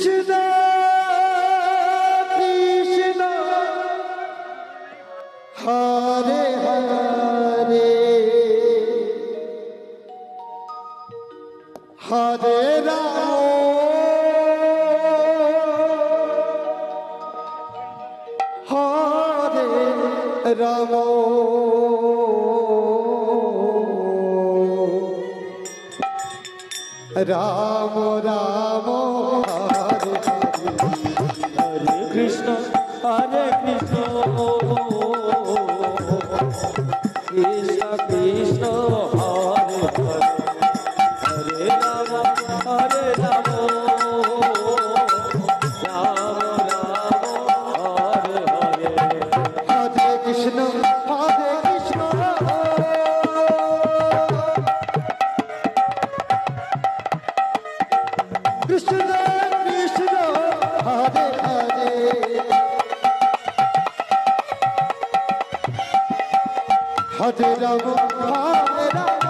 কৃষ্ণ কৃষ্ণ হরে হরে হরে রাম হরে রাম রাম রাম হরে রাম হাতে রাম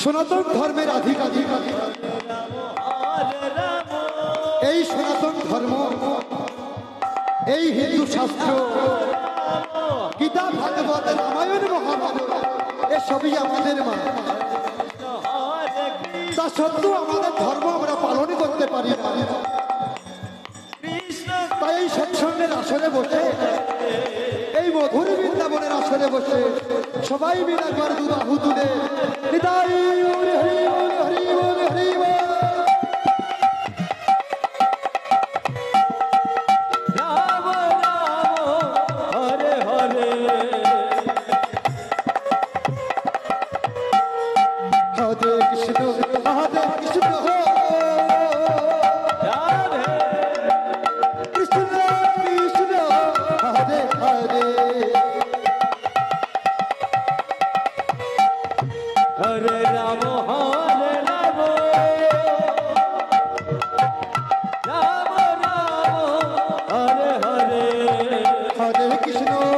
সনাতন ধর্মের আধিকারিক। এই সনাতন ধর্ম, এই হিন্দু শাস্ত্র, গীতা, ভাগবত, রামায়ণ, মহাভারত, এসবই আমাদের মা। তা সত্ত্বেও আমাদের ধর্ম আমরা পালন করতে পারি তাই এই সৎসঙ্গের আসরে বসে আসরে বসে সবাই মিলে একবার দু বাহু তুলে। Nitai Radhe Krishna.